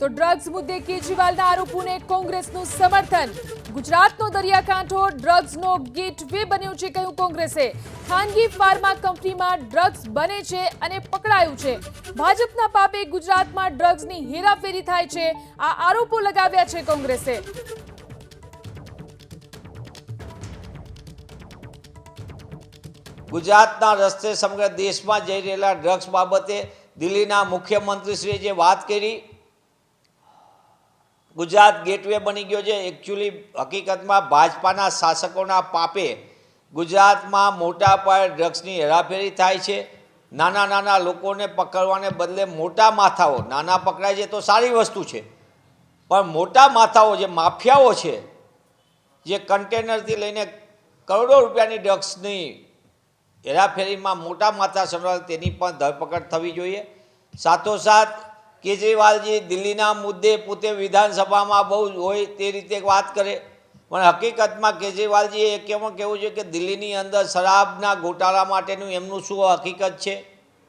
તો ડ્રગ્સ મુદ્દે કેજરીવાલના આરોપોને કોંગ્રેસનું સમર્થન. ગુજરાતનો દરિયાકાંઠો ડ્રગ્સનો ગેટ વે બન્યો છે, કહ્યું કોંગ્રેસે. ખાનગી ફાર્મા કંપનીમાં ડ્રગ્સ બને છે અને પકડાયું છે. ભાજપના પાપે ગુજરાતમાં ડ્રગ્સની હેરાફેરી થાય છે. આ આરોપો લગાવ્યા છે કોંગ્રેસે. ગુજરાતના રસ્તે સમગ્ર દેશમાં જઈ રહેલા ડ્રગ્સ બાબતે દિલ્હીના મુખ્યમંત્રીશ્રીએ જે વાત કરી ગુજરાત ગેટવે બની ગયો છે. એકચ્યુઅલી હકીકતમાં ભાજપાના શાસકોના પાપે ગુજરાતમાં મોટા પાયે ડ્રગ્સની હેરાફેરી થાય છે. નાના નાના લોકોને પકડવાને બદલે મોટા માથાઓ, નાના પકડાય છે તો સારી વસ્તુ છે. પણ મોટા માથાઓ જે માફિયાઓ છે, જે કન્ટેનરથી લઈને કરોડો રૂપિયાની ડ્રગ્સની હેરાફેરીમાં મોટા માથા સંભાળ તેની પણ ધરપકડ થવી જોઈએ. સાથોસાથ કેજરીવાલજી દિલ્હીના મુદ્દે પોતે વિધાનસભામાં બહુ હોય તે રીતે વાત કરે. પણ હકીકતમાં કેજરીવાલજીએ એક કેવું કહેવું છે કે દિલ્હીની અંદર શરાબના ગોટાળા માટેનું એમનું શું હકીકત છે?